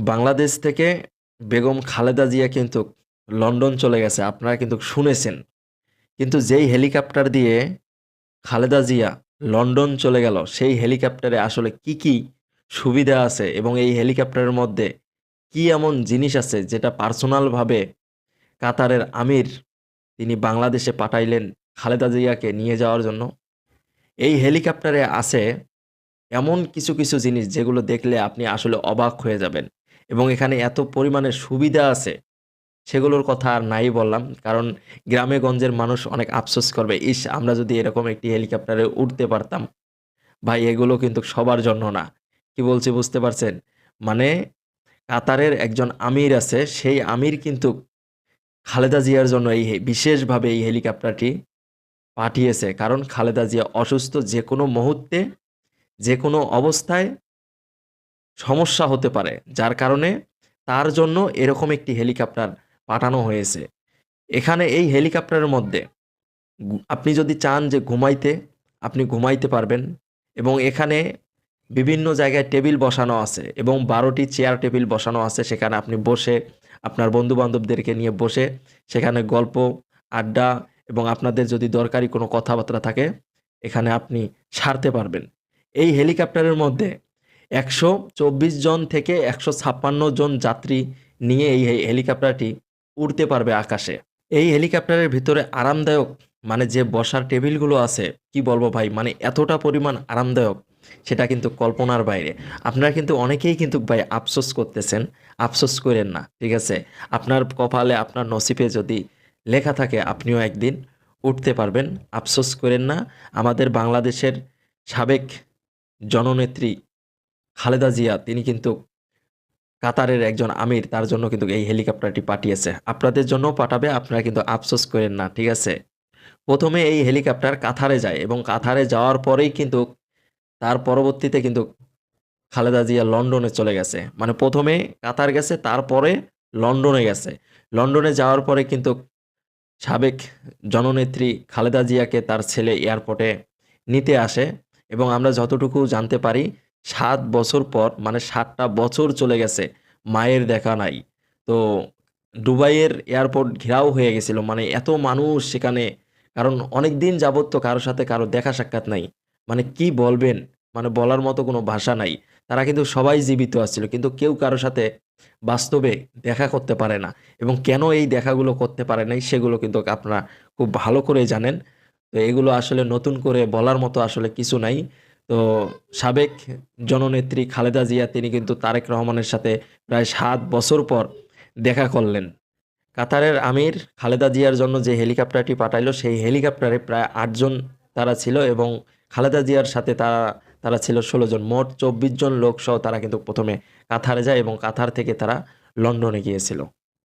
বাংলাদেশ থেকে বেগম খালেদা জিয়া কিন্তু লন্ডন চলে গেছে, আপনারা কিন্তু শুনেছেন। কিন্তু যেই হেলিকপ্টার দিয়ে খালেদা জিয়া লন্ডন চলে গেল, সেই হেলিকপ্টারে আসলে কি কি সুবিধা আছে এবং এই হেলিকপ্টারের মধ্যে কি এমন জিনিস আছে যেটা পার্সোনালভাবে কাতারের আমির তিনি বাংলাদেশে পাঠাইলেন খালেদা জিয়াকে নিয়ে যাওয়ার জন্য? এই হেলিকপ্টারে আছে এমন কিছু কিছু জিনিস যেগুলো দেখলে আপনি আসলে অবাক হয়ে যাবেন। এবং এখানে এত পরিমাণে সুবিধা আছে, সেগুলোর কথা আর নাই বললাম। কারণ গ্রামে গঞ্জের মানুষ অনেক আফসোস করবে, ইস, আমরা যদি এরকম একটি হেলিকপ্টারে উঠতে পারতাম, ভাই, এগুলো কিন্তু সবার জন্য না। কি বলছি বুঝতে পারছেন? মানে কাতারের একজন আমির আছে, সেই আমির কিন্তু খালেদা জিয়ার জন্য এই বিশেষভাবে এই হেলিকপ্টারটি পাঠিয়েছে। কারণ খালেদা জিয়া অসুস্থ যে কোনো মুহূর্তে যে কোনো অবস্থায় সমস্যা হতে পারে, যার কারণে তার জন্য এরকম একটি হেলিকপ্টার পাঠানো হয়েছে। এখানে এই হেলিকপ্টারের মধ্যে আপনি যদি চান যে ঘুমাইতে, আপনি ঘুমাইতে পারবেন এবং এখানে বিভিন্ন জায়গায় টেবিল বসানো আছে এবং বারোটি চেয়ার টেবিল বসানো আছে, সেখানে আপনি বসে আপনার বন্ধু বান্ধবদেরকে নিয়ে বসে সেখানে গল্প, আড্ডা এবং আপনাদের যদি দরকারি কোনো কথাবার্তা থাকে, এখানে আপনি সারতে পারবেন। এই হেলিকপ্টারের মধ্যে একশো চব্বিশ জন থেকে একশো ছাপ্পান্ন জন যাত্রী নিয়ে এই হেলিকপ্টারটি উড়তে পারবে আকাশে। এই হেলিকপ্টারের ভিতরে আরামদায়ক মানে যে বসার টেবিলগুলো আছে, কি বলব ভাই মানে এতটা পরিমাণ আরামদায়ক, সেটা কিন্তু কল্পনার বাইরে। আপনারা কিন্তু অনেকেই কিন্তু ভাই আফসোস করতেছেন, আফসোস করেন না, ঠিক আছে? আপনার কপালে, আপনার নসিবে যদি লেখা থাকে, আপনিও একদিন উঠতে পারবেন। আফসোস করেন না, আমাদের বাংলাদেশের সাবেক জননেত্রী খালেদা জিয়া, তিনি কিন্তু কাতারের একজন আমির, তার জন্য কিন্তু এই হেলিকপ্টারটি পাঠিয়েছে। আপনাদের জন্য পাঠাবে, আপনারা কিন্তু আফসোস করেন না, ঠিক আছে? প্রথমে এই হেলিকপ্টার কাতারে যায় এবং কাতারে যাওয়ার পরেই কিন্তু তার পরবর্তীতে কিন্তু খালেদা জিয়া লন্ডনে চলে গেছে। মানে প্রথমে কাতার গেছে, তারপরে লন্ডনে গেছে। লন্ডনে যাওয়ার পরে কিন্তু সাবেক জননেত্রী খালেদা জিয়াকে তার ছেলে এয়ারপোর্টে নিতে আসে এবং আমরা যতটুকু জানতে পারি সাত বছর পর মানে সাতটা বছর চলে গেছে, মায়ের দেখা নাই। তো দুবাইয়ের এয়ারপোর্ট ঘেরাও হয়ে গেছিল মানে এত মানুষ সেখানে, কারণ অনেক দিন যাবত তো কারোর সাথে কারও দেখা সাক্ষাৎ নাই। মানে কি বলবেন? মানে বলার মতো কোনো ভাষা নাই। তারা কিন্তু সবাই জীবিত আসছিল কিন্তু কেউ কারোর সাথে বাস্তবে দেখা করতে পারে না। এবং কেন এই দেখাগুলো করতে পারে নাই, সেগুলো কিন্তু আপনারা খুব ভালো করে জানেন। তো এগুলো আসলে নতুন করে বলার মতো আসলে কিছু নাই। তো সাবেক জননেত্রী খালেদা জিয়া, তিনি কিন্তু তারেক রহমানের সাথে প্রায় সাত বছর পর দেখা করলেন। কাতারের আমির খালেদা জিয়ার জন্য যে হেলিকপ্টারটি পাঠাইলো, সেই হেলিকপ্টারে প্রায় আটজন তারা ছিল এবং খালেদা জিয়ার সাথে তারা তারা ছিল ষোলো জন। মোট চব্বিশ জন লোকসহ তারা কিন্তু প্রথমে কাতারে যায় এবং কাতার থেকে তারা লন্ডনে গিয়েছিল।